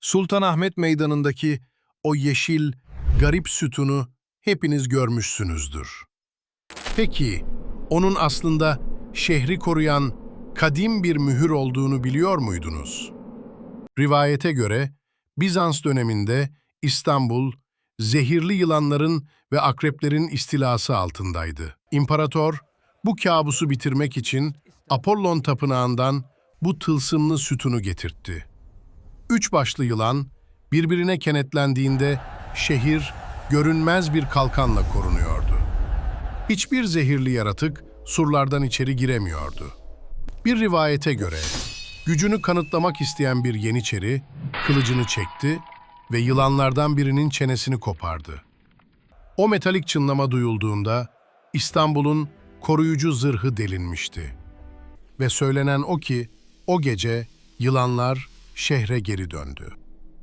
Sultanahmet Meydanı'ndaki o yeşil, garip sütunu hepiniz görmüşsünüzdür. Peki, onun aslında şehri koruyan kadim bir mühür olduğunu biliyor muydunuz? Rivayete göre Bizans döneminde İstanbul, zehirli yılanların ve akreplerin istilası altındaydı. İmparator, bu kabusu bitirmek için Apollon tapınağından bu tılsımlı sütunu getirtti. Üç başlı yılan birbirine kenetlendiğinde şehir görünmez bir kalkanla korunuyordu. Hiçbir zehirli yaratık surlardan içeri giremiyordu. Bir rivayete göre gücünü kanıtlamak isteyen bir yeniçeri kılıcını çekti ve yılanlardan birinin çenesini kopardı. O metalik çınlama duyulduğunda İstanbul'un koruyucu zırhı delinmişti. Ve söylenen o ki o gece yılanlar şehre geri döndü.